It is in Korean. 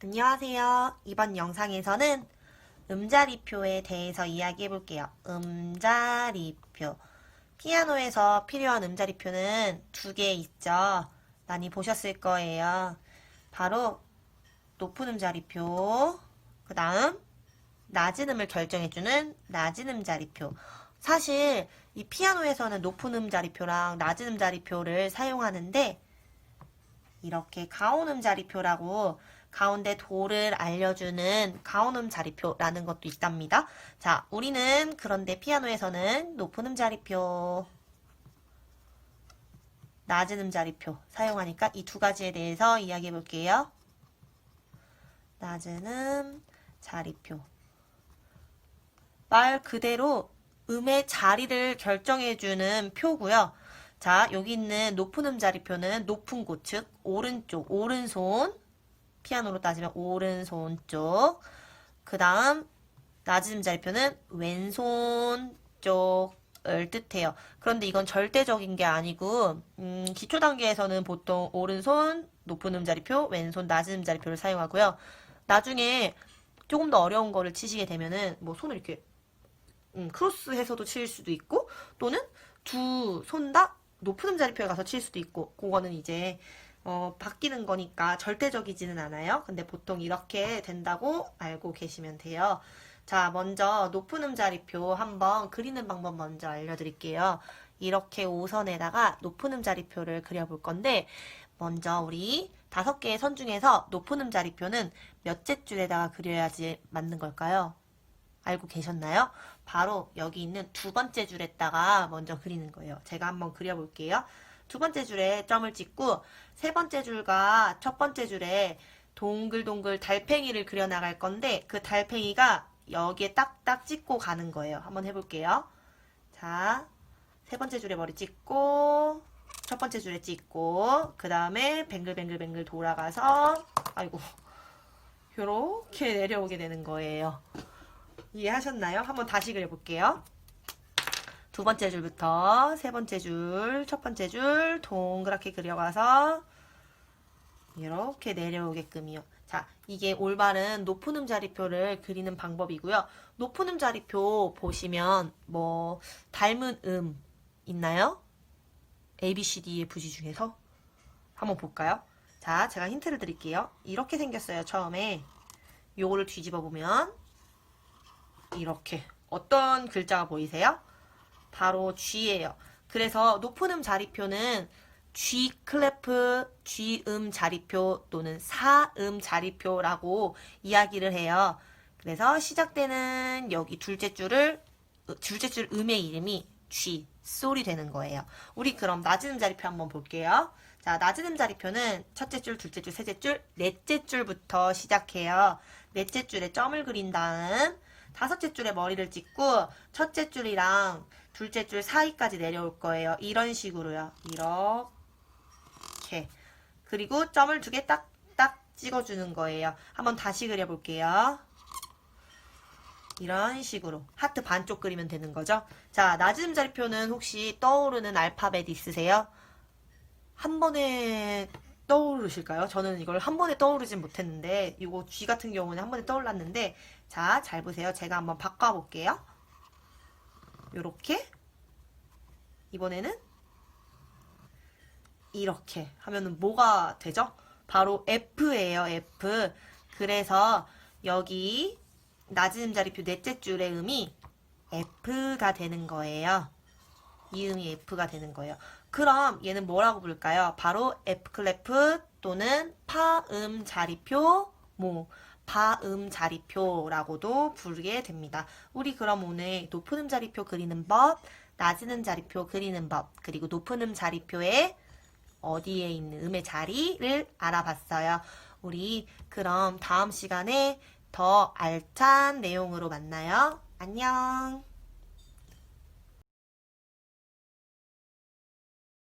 안녕하세요. 이번 영상에서는 음자리표에 대해서 이야기해 볼게요. 음자리표. 피아노에서 필요한 음자리표는 두 개 있죠. 많이 보셨을 거예요. 바로 높은 음자리표, 그 다음 낮은 음을 결정해주는 낮은 음자리표. 사실 이 피아노에서는 높은 음자리표랑 낮은 음자리표를 사용하는데 이렇게 가온 음 자리표라고 가운데 도를 알려주는 가온음 자리표라는 것도 있답니다. 자, 우리는 그런데 피아노에서는 높은 음 자리표, 낮은 음 자리표 사용하니까 이 두 가지에 대해서 이야기해 볼게요. 낮은 음 자리표. 말 그대로 음의 자리를 결정해주는 표고요. 자, 여기 있는 높은 음 자리표는 높은 곳, 즉 오른쪽, 오른손, 피아노로 따지면 오른손 쪽. 그 다음 낮은 음 자리표는 왼손 쪽을 뜻해요. 그런데 이건 절대적인 게 아니고 음, 기초 단계에서는 보통 오른손, 높은 음 자리표, 왼손, 낮은 음 자리표를 사용하고요. 나중에 조금 더 어려운 거를 치시게 되면은 뭐 손을 이렇게 음, 크로스해서도 칠 수도 있고 또는 두 손 다 높은 음자리표에 가서 칠 수도 있고 그거는 이제 어, 바뀌는 거니까 절대적이지는 않아요. 근데 보통 이렇게 된다고 알고 계시면 돼요. 자, 먼저 높은 음자리표 한번 그리는 방법 먼저 알려드릴게요. 이렇게 5선에다가 높은 음자리표를 그려볼 건데 먼저 우리 다섯 개의 선 중에서 높은 음자리표는 몇째 줄에다가 그려야지 맞는 걸까요? 알고 계셨나요? 바로 여기 있는 두 번째 줄에다가 먼저 그리는 거예요. 제가 한번 그려볼게요. 두 번째 줄에 점을 찍고 세 번째 줄과 첫 번째 줄에 동글동글 달팽이를 그려나갈 건데 그 달팽이가 여기에 딱딱 찍고 가는 거예요. 한번 해볼게요. 자, 세 번째 줄에 머리 찍고 첫 번째 줄에 찍고 그 다음에 뱅글뱅글뱅글 돌아가서 아이고 요렇게 내려오게 되는 거예요. 이해하셨나요? 한번 다시 그려볼게요. 두 번째 줄부터 세 번째 줄, 첫 번째 줄 동그랗게 그려가서 이렇게 내려오게끔이요. 자, 이게 올바른 높은 음자리표를 그리는 방법이고요. 높은 음자리표 보시면 뭐 닮은 음 있나요? A, B, C, D의 부지 중에서 한번 볼까요? 자, 제가 힌트를 드릴게요. 이렇게 생겼어요, 처음에. 요거를 뒤집어 보면 이렇게 어떤 글자가 보이세요? 바로 G예요. 그래서 높은 음 자리표는 G 클래프, G 음 자리표 또는 사음 자리표라고 이야기를 해요. 그래서 시작되는 여기 둘째 줄을 둘째 줄 음의 이름이 G 솔이 되는 거예요. 우리 그럼 낮은 음 자리표 한번 볼게요. 자, 낮은 음 자리표는 첫째 줄, 둘째 줄, 셋째 줄, 넷째 줄부터 시작해요. 넷째 줄에 점을 그린 다음 다섯째 줄에 머리를 찍고 첫째 줄이랑 둘째 줄 사이까지 내려올 거예요. 이런 식으로요. 이렇게. 그리고 점을 두 개 딱딱 찍어주는 거예요. 한번 다시 그려볼게요. 이런 식으로 하트 반쪽 그리면 되는 거죠. 자, 낮은 자리표는 혹시 떠오르는 알파벳 있으세요? 한 번에 떠오르실까요? 저는 이걸 한 번에 떠오르진 못했는데 이거 G 같은 경우는 한 번에 떠올랐는데 자, 잘 보세요. 제가 한번 바꿔볼게요. 요렇게 이번에는 이렇게 하면은 뭐가 되죠? 바로 F예요, F. 그래서 여기 낮은 음자리표 넷째 줄의 음이 F가 되는 거예요. 이 음이 F가 되는 거예요. 그럼 얘는 뭐라고 부를까요? 바로 F 클래프 또는 파음 자리표 모 파음 자리표라고도 부르게 됩니다. 우리 그럼 오늘 높은 음 자리표 그리는 법, 낮은 음 자리표 그리는 법, 그리고 높은 음 자리표에 어디에 있는 음의 자리를 알아봤어요. 우리 그럼 다음 시간에 더 알찬 내용으로 만나요. 안녕.